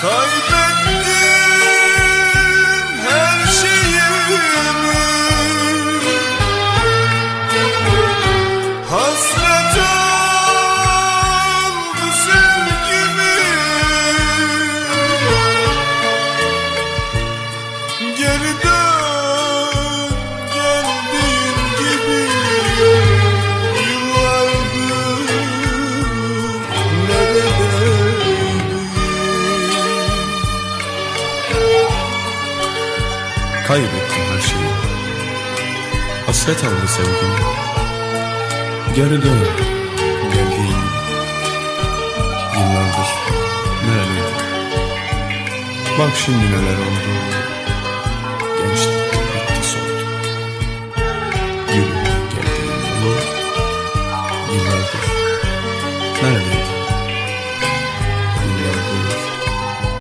Kaybettim Kaybettim her şeyi. Hasret aldı sevgimi. Geri dön. Geldiğin gibi. Yıllardır neredeydim. Bak şimdi neler oldu. Gençlik bitti soldu. Yürü geldiğin yolu. Yıllardır neredeydim.